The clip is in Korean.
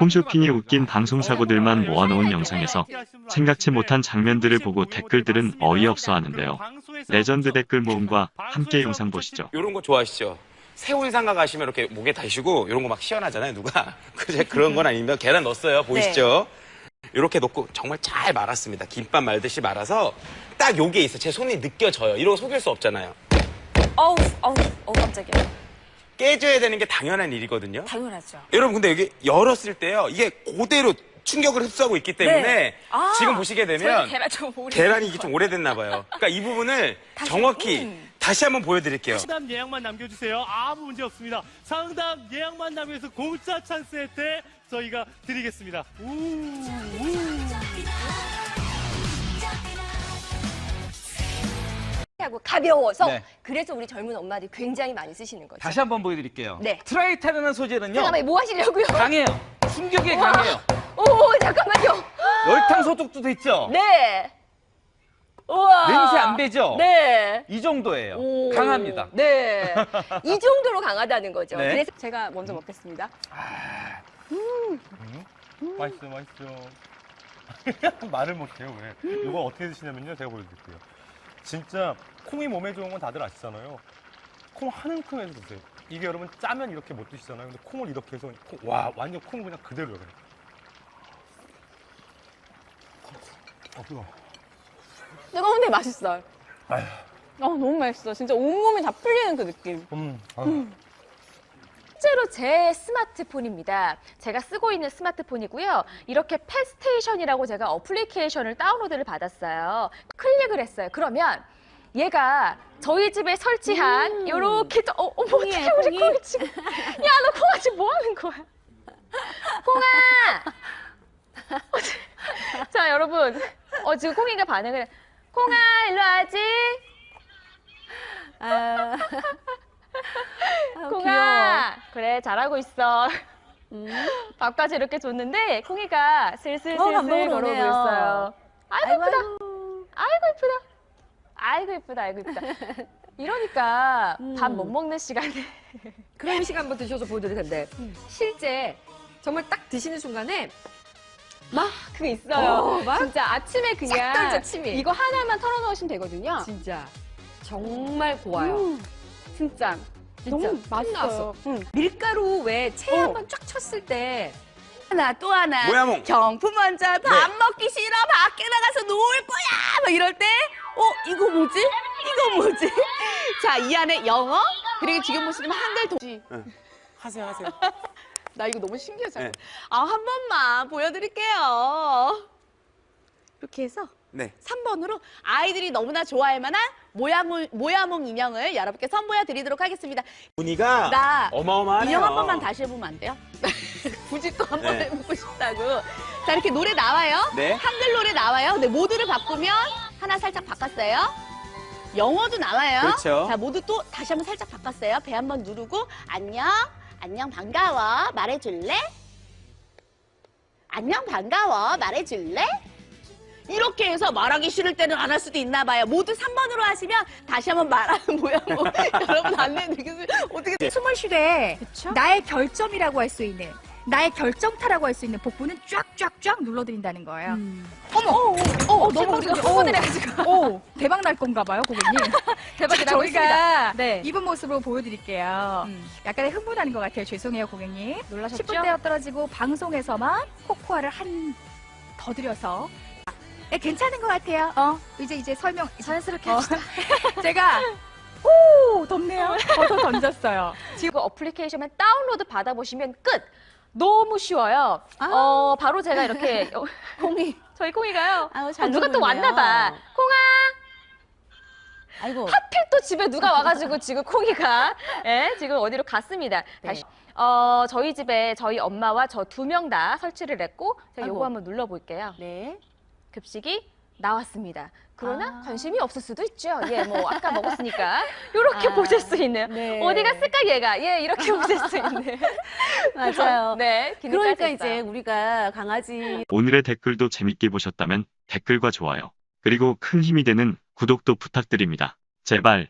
홈쇼핑이 웃긴 방송사고들만 모아놓은 영상에서 생각지 못한 장면들을 보고 댓글들은 어이없어 하는데요. 레전드 댓글 모음과 함께 영상 보시죠. 이런 거 좋아하시죠? 세운상가 가시면 이렇게 목에 다시고 이런 거 막 시원하잖아요, 누가. 그제 그런 건 아닙니다. 계란 넣었어요. 보이시죠? 이렇게 넣고 정말 잘 말았습니다. 김밥 말듯이 말아서 딱 요게 있어. 제 손이 느껴져요. 이러고 속일 수 없잖아요. 어우, 어우, 어우, 깜짝이야. 깨져야 되는 게 당연한 일이거든요. 당연하죠. 여러분 근데 여기 열었을 때요. 이게 그대로 충격을 흡수하고 있기 때문에 네. 아, 지금 보시게 되면 저희 계란 좀 오래 계란이 이게 좀 오래됐나 봐요. 그러니까 이 부분을 정확히 음. 다시 한번 보여드릴게요. 상담 예약만 남겨주세요. 아무 문제 없습니다. 상담 예약만 남겨서 공짜 찬스 혜택 저희가 드리겠습니다. 우, 우. 하고 가벼워서 네. 그래서 우리 젊은 엄마들이 굉장히 많이 쓰시는 거죠. 다시 한번 보여드릴게요. 네. 트라이타르는 소재는요. 잠깐만 뭐 하시려고요? 강해요. 충격에 우와. 강해요. 오 잠깐만요. 열탕 소독도 됐죠. 네. 우와. 냄새 안 배죠. 네. 이 정도예요. 오. 강합니다. 네. 이 정도로 강하다는 거죠. 네. 그래서 제가 먼저 먹겠습니다. 맛있어, 맛있어. 말을 못해요, 왜? 이거 어떻게 드시냐면요, 제가 보여드릴게요. 진짜 콩이 몸에 좋은 건 다들 아시잖아요. 콩 한 움큼 해서 드세요. 이게 여러분 짜면 이렇게 못 드시잖아요. 근데 콩을 이렇게 해서, 콩- 와, 완전 콩 그냥 그대로요. 그냥. 어, 뜨거워. 뜨거운데 맛있어요. 아휴. 어, 너무 맛있어. 진짜 온몸이 다 풀리는 그 느낌. 음, 아유. 실제로 제 스마트폰입니다. 제가 쓰고 있는 스마트폰이고요. 이렇게 펫스테이션이라고 제가 어플리케이션을 다운로드를 받았어요. 클릭을 했어요. 그러면 얘가 저희 집에 설치한 음. 요렇게 저- 어, 어머 어떡해 우리 콩이. 콩이 지금 야너 콩아 지금 뭐 하는 거야? 콩아 자 여러분 어 지금 콩이가 반응을 해. 콩아 일로 와지 아, 콩아 그래 잘하고 있어 밥까지 이렇게 줬는데 콩이가 슬슬슬슬 어, 걸어오고. 있어요 아이고 아이고, 이쁘다 아이고 이쁘다 아이고 이쁘다 아이고 이쁘다 이러니까 음. 밥못 먹는 시간에 그런 음식 한번 드셔서 보여드릴 텐데 실제 정말 딱 드시는 순간에 막 그거 있어요 어, 막 진짜 아침에 싹 그냥. 이거 하나만 털어놓으시면 되거든요 진짜 정말 고와요. 음, 진짜. 진짜 너무 툭 맛있어요. 응. 밀가루 왜채 어. 한번 쫙 쳤을 때 하나 또 하나 모야몽. 경품 먼저 밥 네. 먹기 싫어 밖에 나가서 놀 거야 막 이럴 때 어 이거 뭐지 이거 뭐지 자 이 안에 영어 그리고 지금 보시면 한글 동 하세요, 하세요. 나 이거 너무 신기하지 네. 아한 번만 보여드릴게요 이렇게 해서 네. 3번으로 아이들이 너무나 좋아할 만한 모야몽, 모야몽 인형을 여러분께 선보여 드리도록 하겠습니다 분위가 나 어마어마하네요. 인형 한 번만 다시 해보면 안 돼요? 굳이 또 한번 네. 해보고 싶다고. 자, 이렇게 노래 나와요. 네. 한글 노래 나와요. 근데 모드를 바꾸면 하나 살짝 바꿨어요. 영어도 나와요. 그렇죠. 자, 모두 또 다시 한번 살짝 바꿨어요. 배 한번 누르고 안녕, 안녕 반가워 말해줄래? 안녕 반가워 말해줄래? 이렇게 해서 말하기 싫을 때는 안 할 수도 있나 봐요. 모두 3번으로 하시면 다시 한번 말하는 모양 뭐 여러분 안내드리겠습니다. 어떻게 숨을쉴에 나의 결점이라고 할 수 있는 나의 결정타라고 할 수 있는 복부는 쫙쫙쫙 눌러드린다는 거예요. 어머, 어, 어, 너무 우리가 흥분을 해가지고, 오, 대박 날 건가 봐요, 고객님. 대박이 자, 나고 저희가 있습니다. 네. 입은 모습으로 보여드릴게요. 음. 약간의 흥분하는 것 같아요. 죄송해요, 고객님. 놀라셨죠? 10분 대어 떨어지고 방송에서만 코코아를 한더 드려서. 네, 괜찮은 것 같아요. 어, 이제 이제 설명 자연스럽게 어, 합시다. 제가 오 덥네요. 버터 던졌어요. 지금 그 어플리케이션만 다운로드 받아보시면 끝. 너무 쉬워요. 아. 어, 바로 제가 이렇게 어, 콩이 저희 콩이가요. 아유, 아, 잘 누가 또. 왔나 봐. 콩아 아이고 하필 또 집에 누가 와가지고 지금 콩이가 예, 지금 어디로 갔습니다. 네. 다시 어, 저희 집에 저희 엄마와 저 두 명 다 설치를 했고 제가. 요거 한번 눌러볼게요. 네. 급식이 나왔습니다. 그러나 아. 관심이 없을 수도 있죠. 예, 뭐 아까 먹었으니까 이렇게 아, 보실 수 있는 네. 어디 갔을까 얘가 예 이렇게 보실 수 있는 맞아요. 네, 그러니까 있어요. 이제 우리가 강아지 오늘의 댓글도 재밌게 보셨다면 댓글과 좋아요, 그리고 큰 힘이 되는 구독도 부탁드립니다. 제발